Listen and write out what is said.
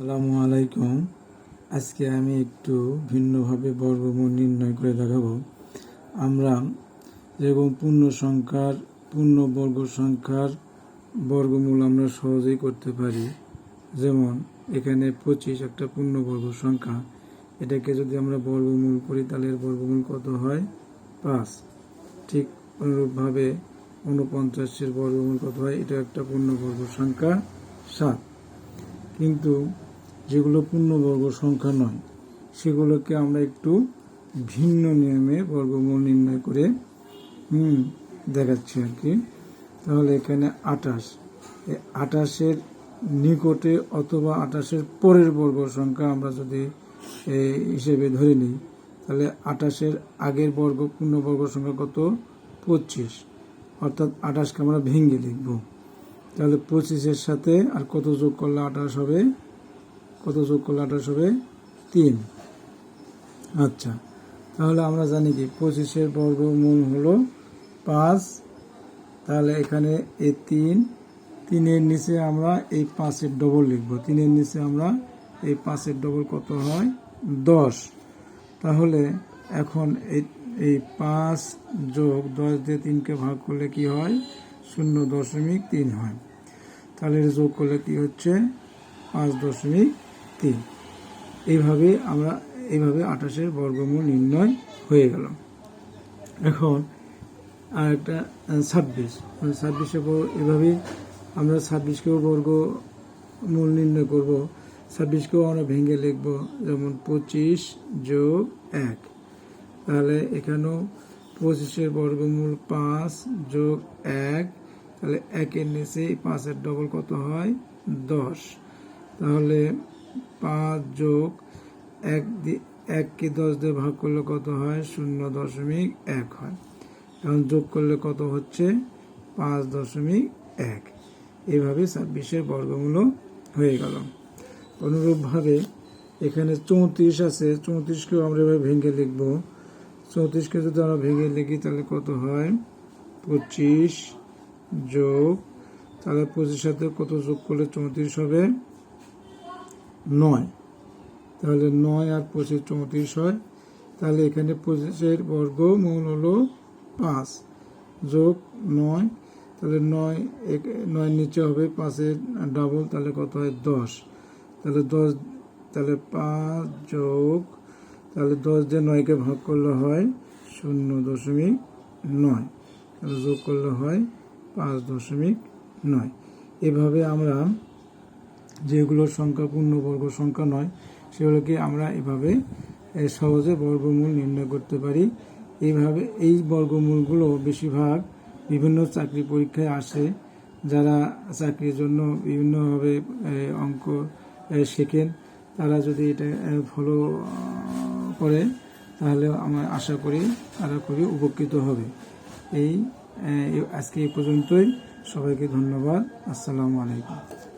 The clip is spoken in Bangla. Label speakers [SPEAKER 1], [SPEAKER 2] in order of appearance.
[SPEAKER 1] আসসালামু আলাইকুম। আজকে আমি একটু ভিন্নভাবে বর্গমূল নির্ণয় করে দেখাবো। আমরা যেরকম পূর্ণ সংখ্যার, পূর্ণ বর্গ সংখ্যার বর্গমূল আমরা সহজেই করতে পারি। যেমন, এখানে পঁচিশ একটা পূর্ণবর্গ সংখ্যা। এটাকে যদি আমরা বর্গমূল করি, তাহলে বর্গমূল কত হয়? পাঁচ। ঠিক অনুরূপভাবে ঊনপঞ্চাশের বর্গমূল কত হয়? এটা একটা পূর্ণবর্গ সংখ্যা সাত। কিন্তু যেগুলো পূর্ণবর্গ সংখ্যা নয়, সেগুলোকে আমরা একটু ভিন্ন নিয়মে বর্গমূল নির্ণয় করে, হুম, দেখাচ্ছি আর কি। তাহলে এখানে আটাশ আটাশের নিকটে অথবা আটাশের পরের বর্গ সংখ্যা আমরা যদি হিসেবে ধরে নিই, তাহলে আটাশের আগের বর্গ পূর্ণবর্গ সংখ্যা কত? পঁচিশ। অর্থাৎ আটাশকে আমরা ভেঙে লিখব। তাহলে পঁচিশের সাথে আর কত যোগ করলে আঠাশ হবে? কত যোগ করলে আঠাশ হবে তিন। আচ্ছা তাহলে আমরা জানি কি, পঁচিশের বর্গমূল হলো পাঁচ, তাহলে এখানে এই তিন, তিনের নিচে আমরা এই পাঁচের ডবল লিখব। তিনের নিচে আমরা এই পাঁচের ডবল কত হয়? দশ। তাহলে এখন এই এই পাঁচ যোগ দশ দিয়ে তিনকে ভাগ করলে কি হয়? শূন্য দশমিক তিন হয়। তাহলে যোগ করলে কি হচ্ছে? পাঁচ দশমিক তিন। এইভাবে আমরা, এইভাবে আঠাশের বর্গমূল নির্ণয় হয়ে গেল। এখন আর একটা ছাব্বিশ। ছাব্বিশে এভাবেই আমরা ছাব্বিশকেও বর্গ মূল নির্ণয় করব। ছাব্বিশকেও আমরা ভেঙে লিখব যেমন পঁচিশ যোগ এক। তাহলে এখানেও পঁচিশের বর্গমূল পাঁচ যোগ এক, তাহলে একের নিচে পাঁচের ডবল কত হয়? দশ। তাহলে পাঁচ যোগ এক এককে দশ দিয়ে ভাগ করলে কত হয়? শূন্য দশমিক এক হয়। এখন যোগ করলে কত হচ্ছে? পাঁচ দশমিক এক। এইভাবে ছাব্বিশের বর্গমূল হয়ে গেল। অনুরূপভাবে এখানে চৌত্রিশ আছে। চৌত্রিশকেও আমরা এভাবে ভেঙে লিখব। চৌত্রিশকে যদি আমরা ভেঙে লিখি, তাহলে কত হয়? পঁচিশ যোগ, তাহলে পঁচিশ সাথে কত যোগ করলে চৌত্রিশ হবে? নয়। তাহলে নয় আর পঁচিশ চৌত্রিশ হয়। তাহলে এখানে পঁচিশের বর্গ মূল হলো পাঁচ যোগ নয়। তাহলে নয় এক নয় নিচে হবে পাঁচের ডাবল তাহলে কত হয় দশ। তাহলে দশ, তাহলে পাঁচ যোগ, তাহলে দশ দিয়ে নয়কে ভাগ করলে হয় শূন্য দশমিক নয়। তাহলে যোগ করলে হয় পাঁচ দশমিক নয়। এভাবে আমরা যেগুলো সংখ্যা পূর্ণবর্গ সংখ্যা নয়, সেগুলোকে আমরা এভাবে সহজে বর্গমূল নির্ণয় করতে পারি। এইভাবে এই বর্গমূলগুলো বেশিরভাগ বিভিন্ন চাকরি পরীক্ষায় আসে, যারা চাকরির জন্য বিভিন্নভাবে অঙ্ক শেখেন, তারা যদি এটা ফলো করে, তাহলে আমরা আশা করি তারা খুবই উপকৃত হবে। এই আজকে এই পর্যন্তই। সবাইকে ধন্যবাদ। আসসালামু আলাইকুম।